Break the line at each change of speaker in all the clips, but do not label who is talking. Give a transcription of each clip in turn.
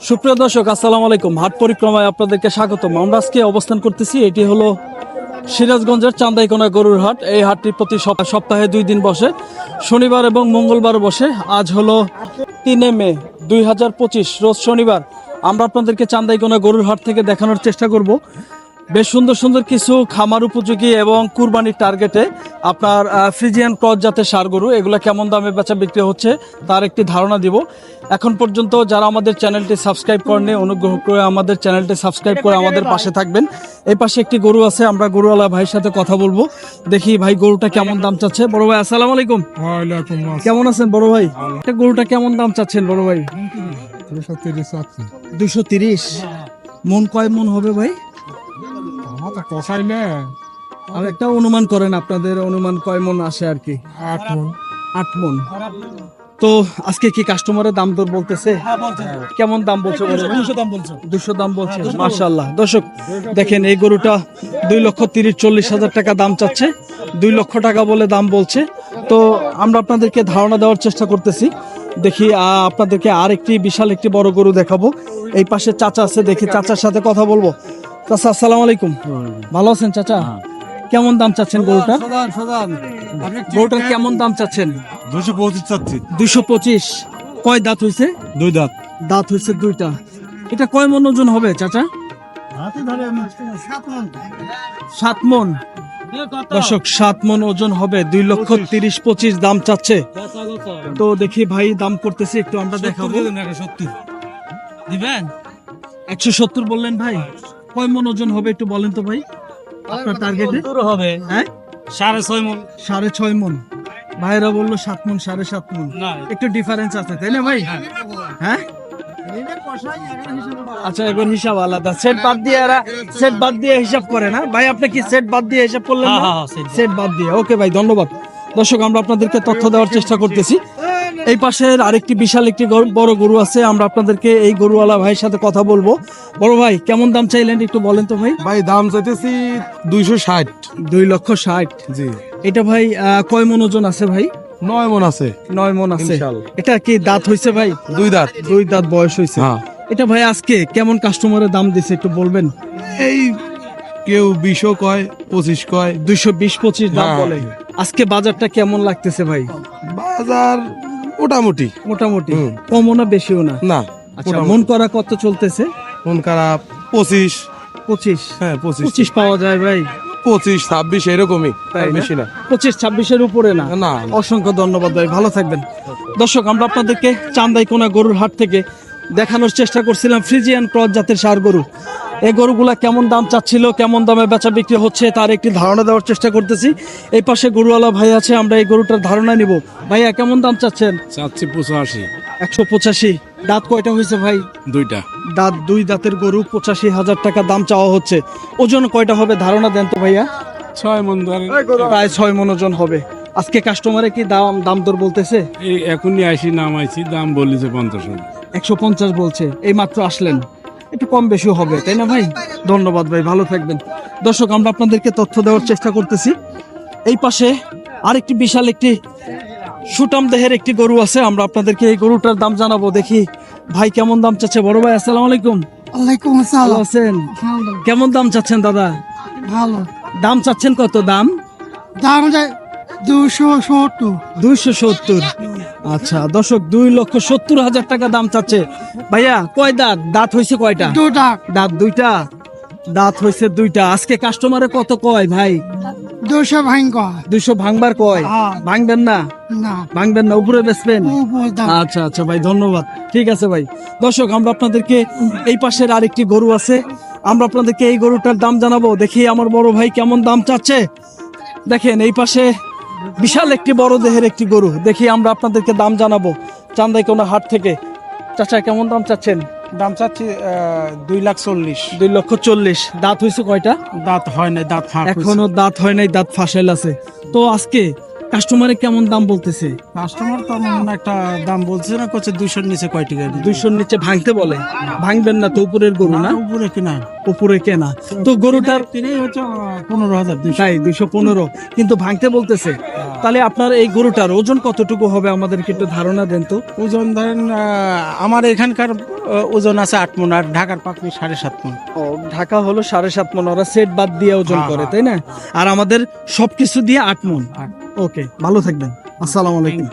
সুপ্রিয় দর্শক, আসসালামু আলাইকুম। হাট পরিক্রমায় আপনাদেরকে স্বাগতম। আমরা আজকে অবস্থান করতেছি, এটি হলো সিরাজগঞ্জের চান্দাইকোনা গরুর হাট। এই হাটটি প্রতি সপ- সপ্তাহে দুই দিন বসে। শনিবার এবং মঙ্গলবার বসে। আজ হলো তিনে মে, দুই হাজার পঁচিশ। রোজ শনিবার। আমরা আপনাদেরকে চান্দাইকোনা গরুর হাট থেকে দেখানোর চেষ্টা করব। বেশ সুন্দর সুন্দর কিছু খামার উপযোগী এবং কুরবানির টার্গেটে আপনার ফ্রিজিয়ান ক্রস জাতের সার গরু এগুলো কেমন দামে বেচা বিক্রি হচ্ছে তার একটি ধারণা দিব। এখন পর্যন্ত যারা আমাদের চ্যানেলটি সাবস্ক্রাইব করেনি অনুগ্রহ করে আমাদের চ্যানেলটি সাবস্ক্রাইব করে আমাদের পাশে থাকবেন। এই পাশে একটি গরু আছে আমরা গরুওয়ালা ভাইয়ের সাথে কথা বলব। দেখি ভাই গরুটা কেমন দাম চাচ্ছে? বড় ভাই আসসালাম আলাইকুম। কেমন আছেন বড় ভাই? একটা গরুটা কেমন দাম চাচ্ছেন বড় ভাই? দুশো তিরিশ? মন কয় মন হবে ভাই?
তো কষাইলে
আর একটা অনুমান করেন আপনাদের অনুমান কয় মন আসে আর কি?
আট মন।
আট মন। তো আজকে কি কাস্টমারের দাম দর বলতেছে? কেমন দাম বলছে দুশো দাম বলছে। দুশো দাম বলছে মার্শাল্লাহ দর্শক দেখেন এই গরুটা দুই লক্ষ তিরিশ চল্লিশ হাজার টাকা দাম চাচ্ছে। দুই লক্ষ টাকা বলে দাম বলছে। তো আমরা আপনাদেরকে ধারণা দেওয়ার চেষ্টা করতেছি। দেখি আহ, আপনাদেরকে আর একটি বিশাল একটি বড় গরু দেখাবো। এই পাশে চাচা আছে দেখি চাচার সাথে কথা বলব। চাচা আসসালামু আলাইকুম। ভালো আছেন চাচা? কেমন দাম চাচ্ছেন গরুটা গরুটার? কেমন দাম চাচ্ছেন?
দুশো পঁচিশ চাচ্ছি।
দুইশো পঁচিশ। কয় দাঁত হয়েছে
দুই দাঁত।
দাঁত হয়েছে দুইটা। এটা কয় মন ওজন হবে চাচা? সাত মন। দর্শক সাত মন ওজন হবে। দুই লক্ষ তিরিশ পঁচিশ দাম চাচ্ছে। তো দেখি ভাই দাম করতেছি একটু আমরা দেখাবো। দিবেন? একশো সত্তর বললেন ভাই। কয় মন ওজন হবে একটু বলেন তো ভাই? আপনার টার্গেটে
হবে।
হ্যাঁ?
সাড়ে ছয় মন।
সাড়ে ছয় মন। ভাইরা বলল সাত মন সাড়ে সাত মন। একটু ডিফারেন্স আছে তাই না ভাই? হ্যাঁ। আচ্ছা এবার হিসাব আলাদা। সেট বাদ দিয়ে এরা সেট বাদ দিয়ে হিসাব করে না। ভাই আপনি কি সেট বাদ দিয়ে হিসাব করলেন
হ্যাঁ,
না?
হ্যাঁ,
সেট বাদ দিয়ে। ওকে ভাই ধন্যবাদ। দর্শক আমরা আপনাদেরকে তথ্য দেওয়ার চেষ্টা করতেছি। এই পাশের আরেকটি বিশাল একটি বড় গরু আছে আমরা আপনাদেরকে এই গরুওয়ালা ভাইয়ের সাথে কথা বলব। বড় ভাই কেমন দাম চাইলেন একটু বলেন তো ভাই?
ভাই দাম চাইতেছি দুইশো ষাট।
দুই লক্ষ ষাট।
জি।
এটা ভাই কয় মন ওজন আছে ভাই?
নয় মন আছে।
নয় মন আছে। এটা কি দাঁত হইছে ভাই?
দুই দাঁত।
দুই দাঁত বয়স হয়েছে
হ্যাঁ।
এটা ভাই আজকে কেমন কাস্টমারের দাম দিছে একটু বলবেন?
এই কেউ বিশও কয় পঁচিশ কয়।
দুইশো বিশ পঁচিশ দাম। বলে। আজকে বাজারটা কেমন লাগতেছে ভাই?
বাজার মোটামুটি।
মোটামুটি?
হুম।
কমও না বেশিও না?
না।
আচ্ছা মন করা কত চলতেছে?
মন খারাপ পঁচিশ।
পঁচিশ?
হ্যাঁ পঁচিশ।
পঁচিশ পাওয়া যায় ভাই।
পঁচিশ ছাব্বিশ এরকমই
তাই
আর
না?
বেশি না।
পঁচিশ ছাব্বিশের উপরে না?
না।
অসংখ্য ধন্যবাদ ভাই ভালো থাকবেন। দর্শক আমরা আপনাদেরকে চান্দাইকোনা গরুর হাট থেকে দেখানোর চেষ্টা করছিলাম ফ্রিজিয়ান ক্রস জাতের সার গরু। এই গরুগুলা কেমন দাম চাচ্ছিল কেমন দামে বেচা বিক্রি হচ্ছে তার একটি ধারণা দেওয়ার চেষ্টা করতেছি। এই পাশে গরুওয়ালা ভাই আছে আমরা এই গরুটার ধারণা নিব। ভাইয়া কেমন দাম চাচ্ছেন?
চাচ্ছি পঁচাশি।
একশো পঁচাশি। দাঁত কয়টা হয়েছে ভাই?
দুইটা।
দাঁত দুই দাঁতের গরু পঁচাশি হাজার টাকা দাম চাওয়া হচ্ছে। ওজন কয়টা হবে ধারণা দেন তো ভাইয়া?
ছয় মন
প্রায় ছয় মন ওজন হবে। আজকে কাস্টমারে কি দাম দাম দর বলতেছে?
এই এখনই আইসি নামাইছি দাম বলেছে পঞ্চাশ
একশো পঞ্চাশ বলছে। এই মাত্র আসলেন। একটু কম বেশি হবে তাই না ভাই? ধন্যবাদ ভাই ভালো থাকবেন। দর্শক আমরা আপনাদেরকে তথ্য দেওয়ার চেষ্টা করতেছি। এই পাশে আরেকটি বিশাল একটি সুটাম দেহের একটি গরু আছে আমরা আপনাদেরকে এই গরুটার দাম জানাব দেখি ভাই কেমন দাম চাচ্ছে। বড় ভাই আসসালামু আলাইকুম।
ওয়ালাইকুম
ভালো
আসসালাম
আছেন কেমন দাম চাচ্ছেন দাদা?
ভালো।
দাম চাচ্ছেন কত? দাম?
দাম দুশো সত্তর।
সত্তর। আচ্ছা দর্শক দুই লক্ষ সত্তর হাজার টাকা দাম চাচ্ছে। ভাইয়া কয় দাঁত? দাঁত হয়েছে কয়টা? দাঁত। দুইটা? দাঁত হয়েছে দুইটা। আজকে কাস্টমারে কত কয় ভাই?
দুশো ভাঙ্গ
দুইশো ভাঙবার কয়?
হ্যাঁ।
ভাঙবেন না? ভাঙবেন না উপরে আচ্ছা আচ্ছা ভাই ধন্যবাদ। ঠিক আছে ভাই। দর্শক আমরা আপনাদেরকে এই পাশের আরেকটি গরু আছে। আমরা আপনাদেরকে এই গরুটার দাম জানাব। দেখি আমার বড় ভাই কেমন দাম চাচ্ছে। দেখেন এই পাশে বিশাল একটি বড় দেহের একটি গরু। দেখি আমরা আপনাদেরকে দাম জানাব। চান্দাই কোনো হাট থেকে। চাচা কেমন দাম চাচ্ছেন?
দাম চাচ্ছি দুই লাখ চল্লিশ।
দুই লক্ষ চল্লিশ। দাঁত হয়েছে কয়টা?
দাঁত হয় নাই দাঁত
এখনও দাঁত হয় নাই দাঁত ফাঁসাইল আছে। তো আজকে কাস্টমারে কেমন দাম বলতেছে?
কাস্টমার তো একটা দাম বলছে না করছে দুইশোর নিচে কয় টাকা দিবে?
দুইশোর নিচে ভাঙতে বলে? ভাঙবেন না তো উপরের গরু না?
উপরে কিনা?
উপরে কেনা। তো গরুটার
কিনে হচ্ছে পনেরো হাজার
তাই দুইশো পনেরো। কিন্তু ভাঙতে বলতেছে। তাহলে আপনার এই গরুটার ওজন কতটুকু হবে? আমাদেরকে একটু ধারণা দেন তো।
ওজন ধরেন আমার এখানকার ওজন আছে আট মন আর ঢাকার পাকড়ি সাড়ে সাত মন।
ও ঢাকা হলো সাড়ে সাত মন। ওরা সেট বাদ দিয়ে ওজন
হ্যাঁ,
করে
হ্যাঁ।
তাই না? আর আমাদের সবকিছু দিয়ে আট মন। ওকে ভালো থাকবেন। আসসালামু আলাইকুম।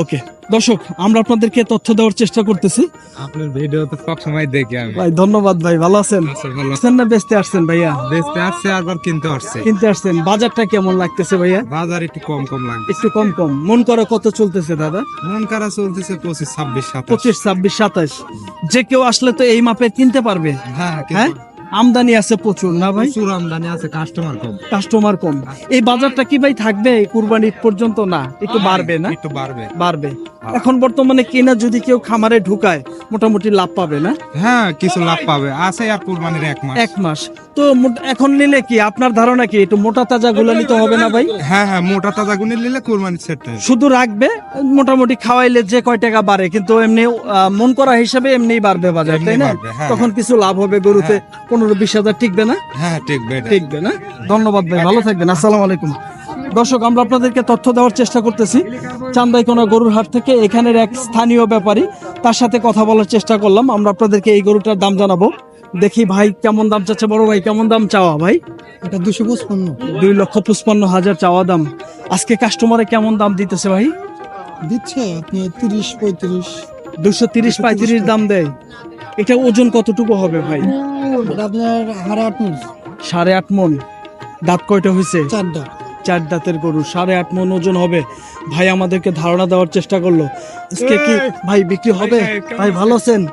ওকে দর্শক আমরা আপনাদেরকে তথ্য দেওয়ার চেষ্টা করতেছি।
আপনার ভিডিও তো সব সময় দেখি আমি।
ভাই ধন্যবাদ ভাই ভালো আছেন?
আচ্ছা, ভালো
আসছেন না বেচতে আসছেন ভাইয়া?
বেচতে আসছে আবার কিনতে আসছে।
কিনতে আসছেন। বাজারটা কেমন লাগতেছে ভাইয়া?
বাজার একটু কম কম লাগবে
একটু কম কম। মন করে কত চলতেছে দাদা?
মন কারা চলতেছে পঁচিশ ছাব্বিশ সাতাশ।
পঁচিশ ছাব্বিশ সাতাশ। যে কেউ আসলে তো এই মাপে কিনতে পারবে।
হ্যাঁ
হ্যাঁ? আমদানি আছে প্রচুর না ভাই?
প্রচুর আমদানি আছে কাস্টমার কম।
কাস্টমার কম। এই বাজারটা কি ভাই থাকবে? কুরবানি পর্যন্ত না? একটু বাড়বে না?
একটু বাড়বে।
বাড়বে। এখন বর্তমানে কিনা যদি কেউ খামারে ঢুকায় মোটামুটি লাভ পাবে না?
হ্যাঁ কিছু লাভ পাবে। আছে আর কুরবানির এক মাস।
এক মাস। তো এখন নিলে কি? আপনার ধারণা কি? একটু মোটা তাজা গুলো নিতে হবে না ভাই?
হ্যাঁ হ্যাঁ মোটা তাজা গুনে নিলে কুরবানির সেট
শুধু রাখবে? মোটামুটি খাওয়াইলে যে কয় টাকা বাড়ে কিন্তু এমনি মন করা হিসাবে এমনি বাড়বে বাজার তাই না?
হ্যাঁ,
তখন কিছু লাভ হবে গরুতে পনেরো বিশ হাজার টিকবে না?
হ্যাঁ ঠিক বেটা
টিকবে না? ধন্যবাদ ভাই ভালো থাকবেন আসসালামু আলাইকুম। দর্শক আমরা আপনাদেরকে তথ্য দেওয়ার চেষ্টা করতেছি। চান্দাইকোনা গরুর হাট থেকে এখানের এক স্থানীয় ব্যাপারী তার সাথে কথা বলার চেষ্টা করলাম। আমরা আপনাদেরকে এই গরুটার দাম জানাব। দেখি ভাই কেমন দাম চাচ্ছে বড় ভাই কেমন দাম চাওয়া ভাই?
এটা দুশো পঁচপান্ন।
দুই লক্ষ পঁচপান্ন হাজার চাওয়া দাম। আজকে কাস্টমারে কেমন দাম দিতেছে ভাই?
দিচ্ছে আপনি তিরিশ পঁয়ত্রিশ।
দুশো তিরিশ পঁয়ত্রিশ দাম দেয়। এটা ওজন কতটুকু হবে ভাই?
আপনার হাড়ে আট মন।
সাড়ে আট মন। দাঁত কয়টা হয়েছে?
চারটা
চার দাঁতের গরু সাড়ে আট মন ওজন হবে। ভাই আমাদেরকে ধারণা দেওয়ার চেষ্টা করল। আজকে কি ভাই বিক্রি হবে? ভাই ভালো আছেন?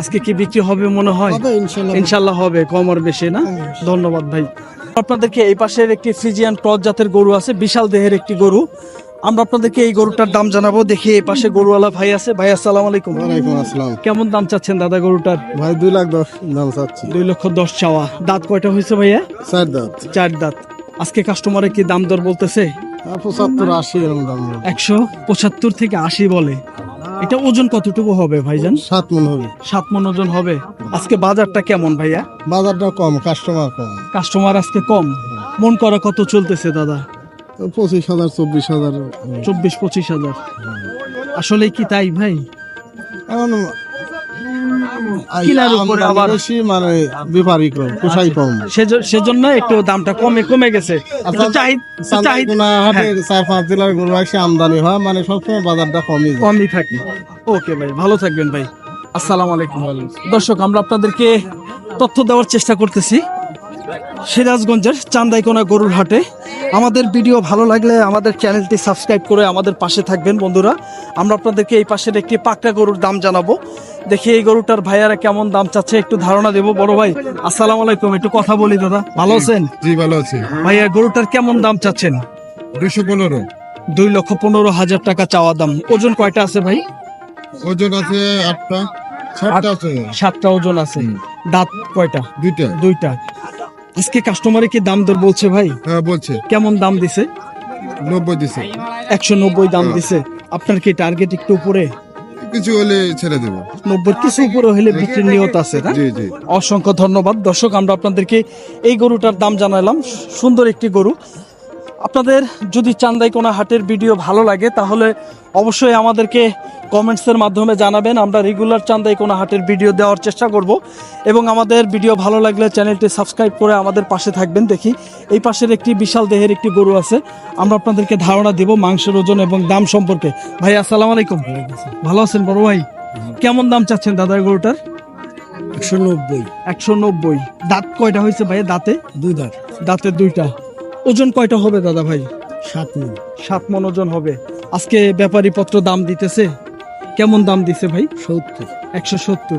আজকে কি বিক্রি হবে মনে হয়?
ইনশাল্লাহ
হবে কম আর বেশি না?
বেশি।
ধন্যবাদ ভাই। আপনাদেরকে এই পাশের একটি ফ্রিজিয়ান ক্রস জাতের গরু আছে বিশাল দেহের একটি গরু। আমরা আপনাদেরকে এই গরুটার দাম জানাব দেখি এই পাশে গরুওয়ালা ভাই আছে। ভাই আসসালামু আলাইকুম।
ওয়ালাইকুম আসসালাম।
কেমন দাম চাচ্ছেন দাদা গরুটার?
ভাই দুই লাখ দশ দাম চাচ্ছি।
দুই লক্ষ দশ চাওয়া। দাঁত কয়টা হয়েছে ভাইয়া?
চার দাঁত।
চার দাঁত। আজকে কাস্টমারে কি দাম দর বলতেছে?
আর পঁচাত্তর আশি এরকম দাম হবে।
একশো পঁচাত্তর থেকে আশি বলে। এটা ওজন কতটুকু হবে ভাইজান?
সাত মন হবে।
সাত মন ওজন হবে। আজকে বাজারটা কেমন ভাইয়া?
বাজারটা কম কাস্টমার কম।
কাস্টমার আজকে কম? মন করা কত চলতেছে দাদা?
পঁচিশ হাজার চব্বিশ হাজার।
চব্বিশ পঁচিশ হাজার। আসলে কি তাই ভাই?
এখন
কিনার উপরে আবার-
বেশি মানে ব্যাপারী কম কোষাই কম।
সেজন্য একটু দামটা কমে কমে গেছে। চাহিদা
হাটে চার পাঁচ জেলার গরু আসে আমদানি হয় মানে সবসময় বাজারটা কমই
কমই থাকে। ওকে ভাই ভালো থাকবেন ভাই। আসসালামু আলাইকুম। দর্শক আমরা আপনাদেরকে তথ্য দেওয়ার চেষ্টা করতেছি। সিরাজগঞ্জের চান্দাইকোনা গরুর হাটে। আমাদের ভিডিও ভালো লাগলে আমাদের চ্যানেলটি সাবস্ক্রাইব করে আমাদের পাশে থাকবেন বন্ধুরা। আমরা আপনাদেরকে এই পাশের একটি পাকড়া গরুর দাম জানাব। দেখি এই গরুটার ভাইয়ারা কেমন দাম চাচ্ছে একটু ধারণা দেবো। বড় ভাই আসসালাম আলাইকুম একটু কথা বলি দাদা। ভালো আছেন?
জি ভালো আছি।
ভাইয়া গরুটার কেমন দাম চাচ্ছেন?
দুইশো পনেরো।
দুই লক্ষ পনেরো হাজার টাকা চাওয়া দাম। ওজন কয়টা আছে ভাই?
ওজন আছে আটটা সাতটা
ওজন আছে। দাঁত কয়টা?
দুইটা।
দুইটা। আজকে কাস্টমারে কি দাম দর বলছে ভাই?
হ্যাঁ বলছে।
কেমন দাম দিছে?
নব্বই দিছে।
একশো নব্বই দাম দিছে। আপনার কি টার্গেট একটু উপরে?
কিছু হলে ছেড়ে দেবো।
নব্বই কিছু উপরে হলে বিক্রির নিয়ত আছে না?
জি জি।
অসংখ্য ধন্যবাদ। দর্শক আমরা আপনাদেরকে এই গরুটার দাম জানালাম। সুন্দর একটি গরু। আপনাদের যদি চান্দাইকোনা হাটের ভিডিও ভালো লাগে তাহলে অবশ্যই আমাদেরকে কমেন্টসের মাধ্যমে জানাবেন। আমরা রেগুলার চান্দাইকোনা হাটের ভিডিও দেওয়ার চেষ্টা করব এবং আমাদের ভিডিও ভালো লাগলে চ্যানেলটি সাবস্ক্রাইব করে আমাদের পাশে থাকবেন। দেখি এই পাশের একটি বিশাল দেহের একটি গরু আছে। আমরা আপনাদেরকে ধারণা দেব মাংসের ওজন এবং দাম সম্পর্কে। ভাই আসসালামু আলাইকুম। ভালো আছেন বড় ভাই? কেমন দাম চাচ্ছেন দাদা গরুটার?
একশো নব্বই।
একশো নব্বই। দাঁত কয়টা হয়েছে ভাই দাঁতে?
দুই দাঁত।
দাঁতে দুইটা। ওজন কয়টা হবে দাদা ভাই?
সাত মন।
সাত মন ওজন হবে। আজকে ব্যাপারী পত্র দাম দিতেছে। কেমন দাম দিছে ভাই?
সত্তর।
একশো সত্তর।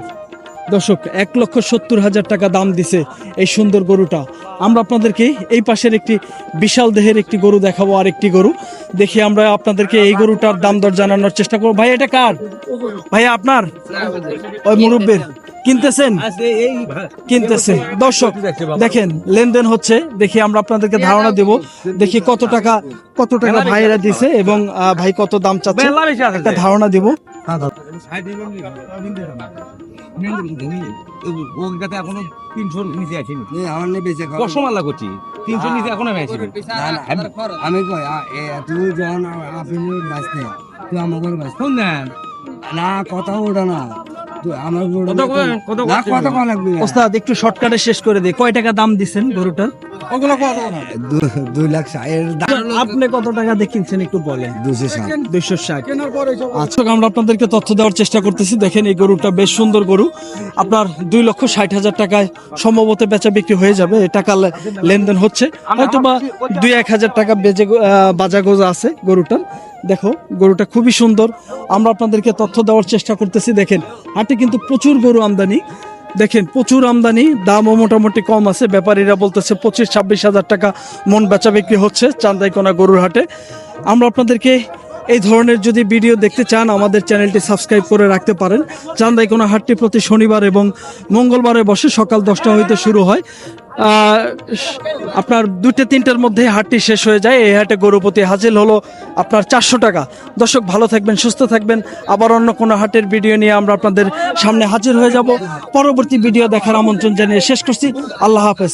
দর্শক এক লক্ষ সত্তর হাজার টাকা দাম দিছে এই সুন্দর গরুটা। আমরা আপনাদেরকে এই পাশের একটি বিশাল দেহের একটি গরু দেখাবো আর একটি গরু। দেখি আমরা আপনাদেরকে এই গরুটার দাম দর জানানোর চেষ্টা করব। ভাই এটা কার? ভাই আপনার? ওই মুরব্বের। কিনতেছেন? কিনতেছে দর্শক দেখেন লেনদেন হচ্ছে। দেখি আমরা আপনাদেরকে ধারণা দেব। দেখি কত টাকা কত টাকা ভাইয়েরা দিছে এবং ভাই কত দাম চাচ্ছে। একটা ধারণা দেব।
এখনও তিনশো নিচে আসেনি কসমাল্লা করছি। তিনশো নিচে এখনও আমি
কই আ- যখন আপনি বাঁচতে তুই আমার করে
না।
না কথা ওটা না।
ওস্তাদ একটু শর্টকাটে শেষ করে দিই কয় টাকা দাম দিছেন গরুটার?
দুই লাখ ষাট। এর দাম
আপনি কত টাকা দিয়ে কিনছেন একটু বলেন? দুইশো ষাট। আচ্ছা আমরা আপনাদেরকে তথ্য দেওয়ার চেষ্টা করতেছি। দেখেন এই গরুটা বেশ সুন্দর গরু। আপনার দুই লক্ষ ষাট হাজার টাকায় সম্ভবত বেচা বিক্রি হয়ে যাবে। এই টাকা লেনদেন হচ্ছে। হয়তো বা দুই এক হাজার টাকা বেজে বাজা গোজা আছে গরুটার। দেখো, গরুটা খুবই সুন্দর। আমরা আপনাদেরকে তথ্য দেওয়ার চেষ্টা করতেছি, দেখেন। হাটে কিন্তু প্রচুর গরু আমদানি। দেখেন, প্রচুর আমদানি, দামও মোটামুটি কম আছে। ব্যাপারীরা বলতেছে পঁচিশ, ছাব্বিশ হাজার টাকা মন বেচা বিক্রি হচ্ছে চান্দাইকোনা গরুর হাটে। আমরা আপনাদেরকে এই ধরনের যদি ভিডিও দেখতে চান, আমাদের চ্যানেলটি সাবস্ক্রাইব করে রাখতে পারেন। চান্দাইকোনা হাটটি প্রতি শনিবার এবং মঙ্গলবারে বসে সকাল দশটা হইতে শুরু হয়। আপনার দুটো তিনটার মধ্যে হাটটি শেষ হয়ে যায়। এই হাটে গরুপতি হাজিল হলো আপনার চারশো টাকা। দর্শক, ভালো থাকবেন, সুস্থ থাকবেন। আবার অন্য কোনো হাটের ভিডিও নিয়ে আমরা আপনাদের সামনে হাজির হয়ে যাব। পরবর্তী ভিডিও দেখার আমন্ত্রণ জানিয়ে শেষ করছি। আল্লাহ হাফেজ।